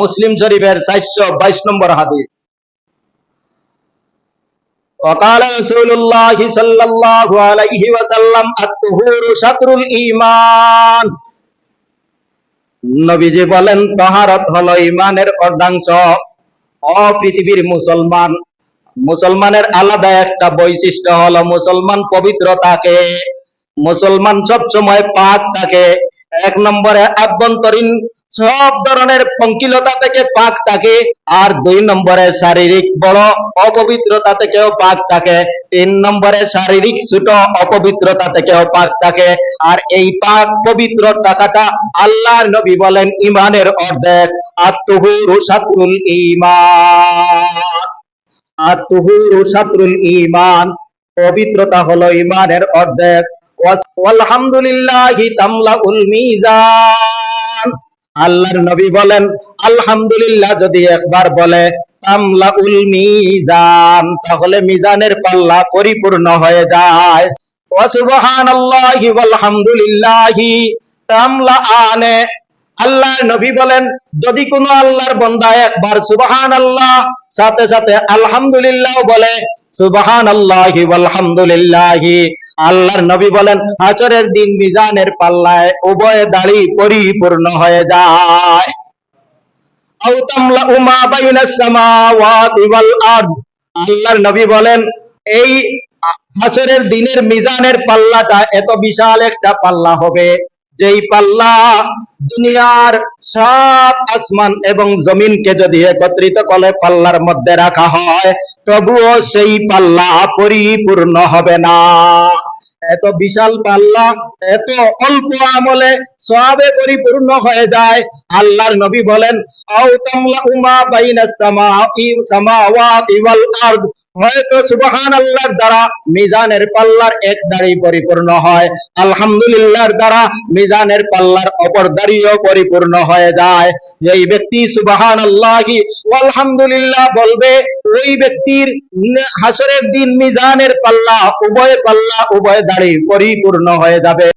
মুসলিম শরীফের চারশো বাইশ নম্বর হাদিস وقال رسول الله صلى الله عليه وسلم الطهور شطر الإيمان নবীজি বলেন তাহারত হলো ইমানের অর্ধাংশ অ পৃথিবীর মুসলমান মুসলমানের আলাদা একটা বৈশিষ্ট্য হলো মুসলমান পবিত্র থাকে মুসলমান সব সময় পাক থাকে এক নম্বরে আভ্যন্তরীণ সব ধরনের পঙ্কিলতা থেকে পাক থাকে, আর দুই নম্বরে শারীরিক বড় অপবিত্রতা থেকেও পাক থাকে, তিন নম্বরে শারীরিক ছোট অপবিত্রতা থেকেও পাক থাকে, আর এই পাক পবিত্র টাকাটা আল্লাহর নবী বলেন ইমানের অর্ধেক। আত্মহুরু সাতরুল ইমান আত্মহুরু সাতরুল ইমান পবিত্রতা হলো ইমানের অর্ধেক। আলহামদুলিল্লাহি তামলাউল মিজান। আল্লাহর নবী বলেন, আলহামদুলিল্লাহ, যদি একবার বলে মিজান তাহলে মিজানের পাল্লা পরিপূর্ণ হয়ে যায়। ওয়ালহামদুলিল্লাহি তামলা আনে আল্লাহর নবী বলেন, যদি কোনো আল্লাহর বান্দা একবার সুবহান আল্লাহ সাথে সাথে আলহামদুলিল্লাহ বলে সুবহান আল্লাহি আলহামদুলিল্লাহি আল্লাহর নবী বলেন হাসরের দিন মিজানের পাল্লায় উভয় দাড়ি পরিপূর্ণ হয়ে যায়। আল্লাহর নবী বলেন, এই হাসরের দিনের মিজানের পাল্লাটা এত বিশাল একটা পাল্লা হবে, যেই পাল্লা দুনিয়ার সাত আসমান এবং জমিনকে যদি একত্রিত করে পাল্লার মধ্যে রাখা হয়, তবুও সেই পাল্লা পরিপূর্ণ হবে না। এত বিশাল পাল্লা, এত অল্প আমলে সবে পরিপূর্ণ হয়ে যায়। আল্লাহর নবী বলেন হয়তো সুবহান আল্লাহর দ্বারা মিজানের পাল্লার এক দাড়ি পরিপূর্ণ হয়। আলহামদুলিল্লাহর দ্বারা মিজানের পাল্লার অপর দাড়িও পরিপূর্ণ হয়ে যায়। যেই ব্যক্তি সুবহান আল্লাহি আলহামদুলিল্লাহ বলবে ওই ব্যক্তির হাসরের দিন মিজানের পাল্লা উভয় পাল্লা উভয় দাড়ি পরিপূর্ণ হয়ে যাবে।